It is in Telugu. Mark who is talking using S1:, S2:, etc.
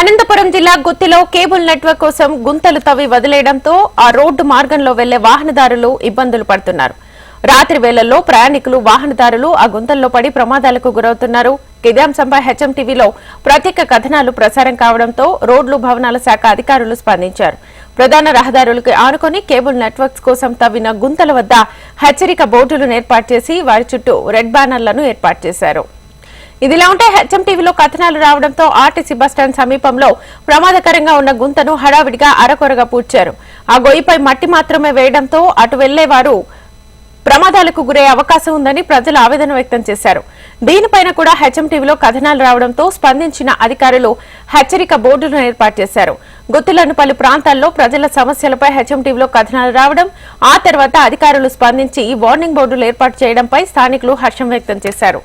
S1: అనంతపురం జిల్లా గుత్తిలో కేబుల్ నెట్వర్క్ కోసం గుంతలు తవ్వి వదిలేయడంతో ఆ రోడ్డు మార్గంలో వెళ్ళే వాహనదారులు ఇబ్బందులు పడుతున్నారు. రాత్రి వేళల్లో ప్రయాణికులు వాహనదారులు ఆ గుంతల్లో పడి ప్రమాదాలకు గురవుతున్నారు. ఇదే హెచ్ఎంటీవీలో హెచ్ఎం టీవీలో ప్రత్యేక కథనాలు ప్రసారం కావడంతో రోడ్లు భవనాల శాఖ అధికారులు స్పందించారు. ప్రధాన రహదారులకు ఆనుకొని కేబుల్ నెట్వర్క్స్ కోసం తవ్విన గుంతల వద్ద హెచ్చరిక బోర్డులను ఏర్పాటు చేసి వారి చుట్టూ రెడ్ బ్యానర్లను ఏర్పాటు చేశారు. ఇదిలా ఉంటే హెచ్ఎం టీవీలో కథనాలు రావడంతో ఆర్టీసీ బస్టాండ్ సమీపంలో ప్రమాదకరంగా ఉన్న గుంతను హడావిడిగా అరకొరగా పూడ్చారు. ఆ గొయ్యిపై మట్టి మాత్రమే వేయడంతో అటు వెళ్ళేవారు ప్రమాదాలకు గురయ్యే అవకాశం ఉందని ప్రజలు ఆవేదన వ్యక్తం చేశారు. దీనిపైన కూడా హెచ్ఎం టీవీలో కథనాలు రావడంతో స్పందించిన అధికారులు హెచ్చరిక బోర్డులను ఏర్పాటు చేశారు. గుత్తులను పలు ప్రాంతాల్లో ప్రజల సమస్యలపై హెచ్ఎం టీవీలో కథనాలు రావడం ఆ తర్వాత అధికారులు స్పందించి వార్నింగ్ బోర్డులు ఏర్పాటు చేయడంపై స్థానికులు హర్షం వ్యక్తం చేశారు.